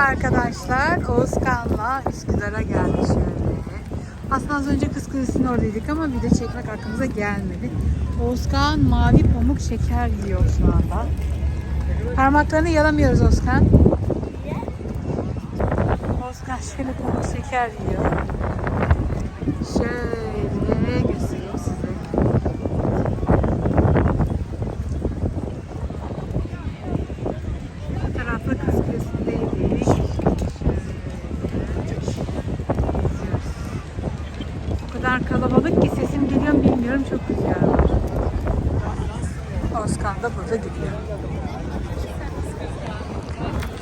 arkadaşlar. Oğuzkan'la Üsküdar'a geldik şöyle. Aslında az önce Kız Kulesi'nin oradaydık ama video çekmek aklımıza gelmedi. Oğuzkan mavi pamuk şeker yiyor şu anda. Parmaklarını yalamıyoruz Oğuzkan. Oğuzkan şöyle pamuk şeker yiyor. Şöyle göstereyim size. Bu tarafta Kız Kulesi'ndeydik. O kadar kalabalık ki sesim geliyor mu bilmiyorum. Çok rüzgar var. Özkan da burada gidiyor.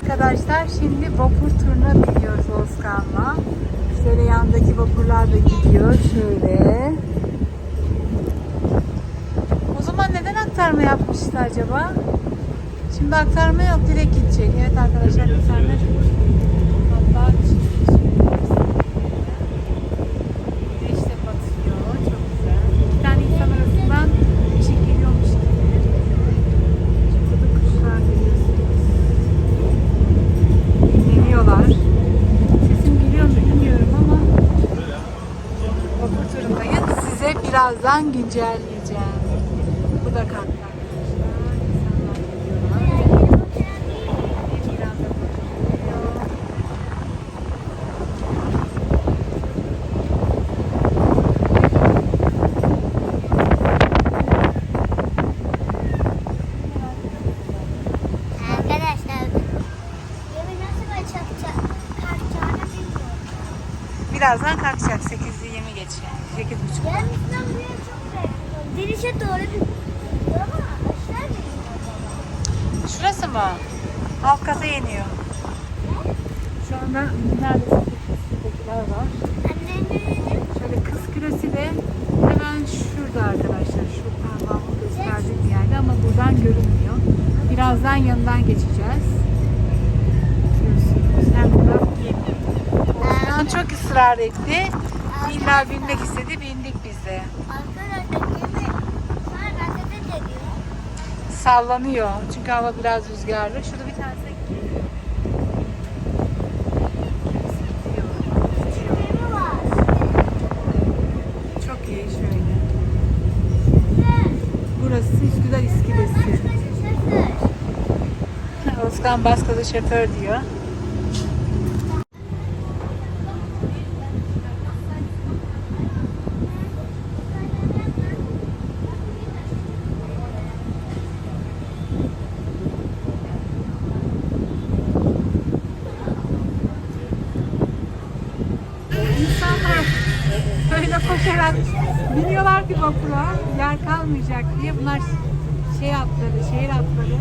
Arkadaşlar şimdi vapur turuna biniyoruz Özkan'la. Şöyle yandaki vapurlar da gidiyor. Şöyle. O zaman neden aktarma yapmıştı acaba? Şimdi aktarma yok direkt gidecek. Evet arkadaşlar bir tane hatta Güneş de batıyor. Çok güzel. İki tane insan arasından ışık geliyormuş gibi. Burada da kuşlar görüyorsunuz. Dinleniyorlar. Sesim geliyor mu bilmiyorum ama vapur Size birazdan güncelleyeceğim. Bu da kalktı. Birazdan kalkacak. 8'i 20 geçiyor. 8.30. Gelmişten buraya çok bekliyorum. Dirişe doğru bir ama aşağı gidiyor. Şurası mı? Alt kata yeniyor. Şu anda neredeyse popüler var. Şöyle kız küresi de hemen şurada arkadaşlar. Şu parmağımı gösterdiğim bir yerde ama buradan görünmüyor. Birazdan yanından geçeceğiz. Görüyorsunuz. Hem Osman çok ısrar etti. İlla binmek istedi. Bindik biz de. arkadaşlar gemi hareket ediyor. Sallanıyor. Çünkü hava biraz rüzgarlı. Şurada bir var. Çok iyi şöyle. Burası Üsküdar İskelesi. Şoför. Özkan Baskalı şoför diyor. İnsanlar böyle koşarak biniyorlar ki vapura yer kalmayacak diye bunlar şey atları, şehir atları.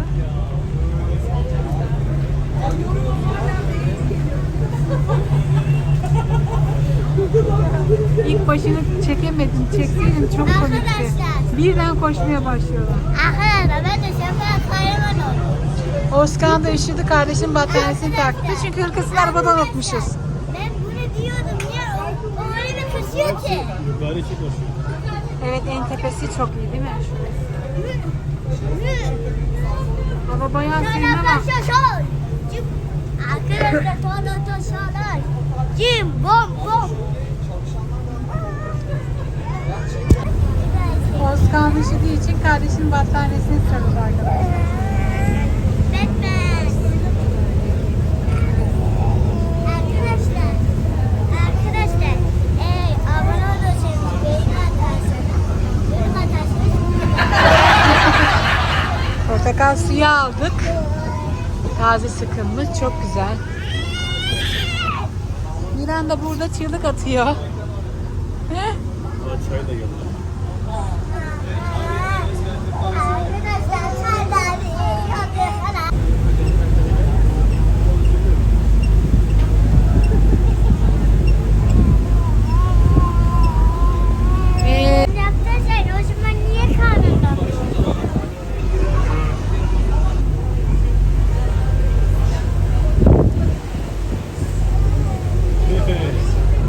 İlk başını çekemedim, çekseydim çok komikti. Birden koşmaya başlıyorlar. Arkadaşlar ben de şoför kahraman oldum. Özkan da üşüdü, kardeşim battaniyesini taktı. Çünkü hırkasını arabada unutmuşuz. Ben bunu diyordum niye o, o öyle kısıyor ki. Yukarı iki koşuyor. Evet en tepesi çok iyi değil mi? Hı. Hava bayağı serin Sonra ama başa Cim. Arkadaşlar taşlar. Cim bom bom. Özkan üşüdüğü için kardeşinin battaniyesini sarıldı arkadaşlar. Portakal suyu aldık. Taze sıkılmış, çok güzel. Miran da burada çığlık atıyor. Çay da geldi.